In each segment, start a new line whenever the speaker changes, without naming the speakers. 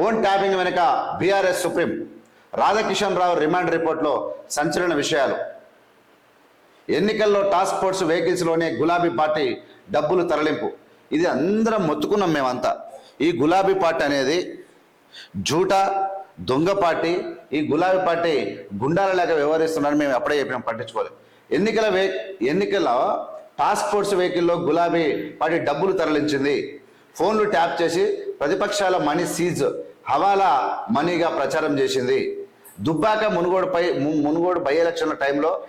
Phone tapping వెనుక BRS supreme. Radhakishan Rao remand రిపోర్ట్లో సంచలన విషయాలు. ఎన్నికల్లో టాస్క్ ఫోర్స్ వెహికల్స్లోనే గులాబీ పార్టీ డబ్బులు తరలింపు. ఇది అందరం మొత్తుకున్నాం మేమంతా. ఈ గులాబీ పార్టీ అనేది జూటా దొంగ పార్టీ ఈ గులాబీ పార్టీ గుండాలలాగా వ్యవహరిస్తున్నారని మేము అప్పుడే చెప్పినాం పట్టించుకోలేదు. ఎన్నికల వే ఎన్నికల టాస్క్ ఫోర్స్ వెహికల్లో గులాబీ పార్టీ డబ్బులు తరలించింది. ఫోన్లు ట్యాప్ చేసి ప్రతిపక్షాల మనీ సీజ్ హవాలా మనీగా ప్రచారం చేసింది. దుబ్బాక మునుగోడుపై ము- మునుగోడు బై ఎలక్షన్ల టైంలో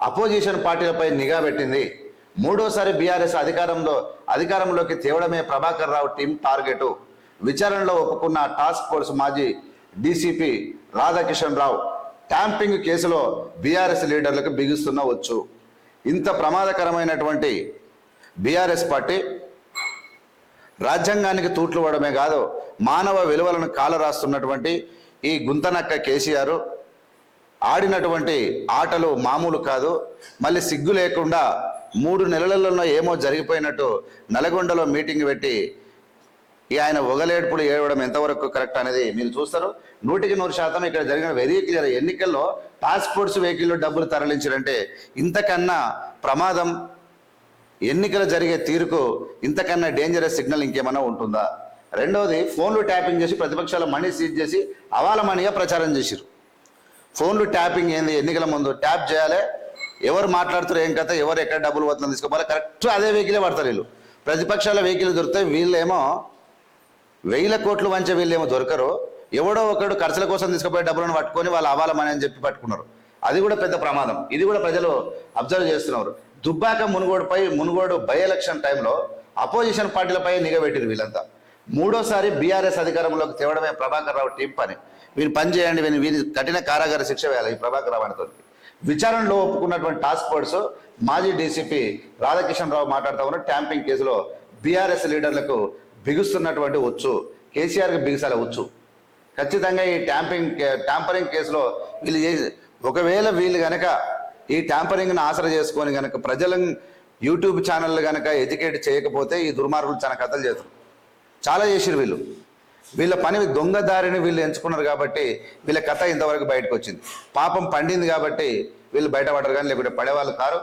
అపోజిషన్ పార్టీలపై నిఘా పెట్టింది. మూడోసారి బీఆర్ఎస్ అధికారంలో అధికారంలోకి తేవడమే ప్రభాకర్ రావు టీం టార్గెట్. విచారణలో ఒప్పుకున్న టాస్క్ ఫోర్స్ మాజీ డీసీపీ రాధాకిషన్ రావు ట్యాంపింగ్ కేసులో బీఆర్ఎస్ లీడర్లకు బిగుస్తున్న వచ్చు ఇంత ప్రమాదకరమైనటువంటి బీఆర్ఎస్ పార్టీ రాజ్యాంగానికి తూట్లు పడమే కాదు మానవ విలువలను కాలరాస్తున్నటువంటి ఈ గుంతనక్క కేసీఆర్ ఆడినటువంటి ఆటలు మామూలు కాదు మళ్ళీ సిగ్గు లేకుండా మూడు నెలలలో ఏమో జరిగిపోయినట్టు నల్గొండలో మీటింగ్ పెట్టి ఈ ఆయన ఒగలేడుపులు ఏడవడం ఎంతవరకు కరెక్ట్ అనేది మీరు చూస్తారు. నూటికి నూరు శాతం ఇక్కడ జరిగిన వెరీ క్లియర్ ఎన్నికల్లో పాస్పోర్ట్స్ వెహికల్లో డబ్బులు తరలించారంటే ఇంతకన్నా ప్రమాదం ఎన్నికలు జరిగే తీరుకు ఇంతకన్నా డేంజరస్ సిగ్నల్ ఇంకేమైనా ఉంటుందా? రెండవది ఫోన్లు ట్యాపింగ్ చేసి ప్రతిపక్షాల మనీ సీజ్ చేసి అవాల మనీగా ప్రచారం చేసిరు ఫోన్లు ట్యాపింగ్ ఏంది? ఎన్నికల ముందు ట్యాప్ చేయాలి. ఎవరు మాట్లాడుతారు ఏం కథ? ఎవరు ఎక్కడ డబ్బులు పోతుందో తీసుకోవాలి? కరెక్ట్ అదే వెహికలే పడతారు వీళ్ళు. ప్రతిపక్షాల వెహికల్ దొరికితే వీళ్ళేమో వేల కోట్లు వంచే వీళ్ళేమో దొరకరు. ఎవడో ఒకడు ఖర్చుల కోసం తీసుకుపోయే డబ్బులను పట్టుకొని వాళ్ళు అవ్వాలమని అని చెప్పి పట్టుకున్నారు. అది కూడా పెద్ద ప్రమాదం. ఇది కూడా ప్రజలు అబ్జర్వ్ చేస్తున్నారు. దుబ్బాక మునుగోడుపై మునుగోడు బై ఎలక్షన్ టైంలో అపోజిషన్ పార్టీలపై నిగబెట్టిరు వీళ్ళంతా. మూడోసారి బీఆర్ఎస్ అధికారంలోకి తేవడమే ప్రభాకర్ రావు టీం పని. వీరు పని చేయండి వీని వీరి కఠిన కారాగార శిక్ష వేయాలి ఈ ప్రభాకర్ రావు అనేతో విచారణలో ఒప్పుకున్నటువంటి టాస్క్ ఫోర్స్ మాజీ డీసీపీ రాధాకిషన్ రావు మాట్లాడుతూ ఉన్న ట్యాంపింగ్ కేసులో బీఆర్ఎస్ లీడర్లకు బిగుస్తున్నటువంటి వచ్చు కేసీఆర్కి బిగుసాల వచ్చు ఖచ్చితంగా ఈ ట్యాంపింగ్ ట్యాంపరింగ్ కేసులో వీళ్ళు ఒకవేళ వీళ్ళు కనుక ఈ ట్యాంపరింగ్ను ఆసరా చేసుకొని కనుక ప్రజలను యూట్యూబ్ ఛానళ్ళు గనక ఎడ్యుకేట్ చేయకపోతే ఈ దుర్మార్గులు చాలా కథలు చేస్తారు. చాలా చేసిరు వీళ్ళు. వీళ్ళ పని దొంగ దారిని వీళ్ళు ఎంచుకున్నారు కాబట్టి వీళ్ళ కథ ఇంతవరకు బయటకు వచ్చింది. పాపం పండింది కాబట్టి వీళ్ళు బయటపడరు కానీ లేకుంటే పడేవాళ్ళు కారు.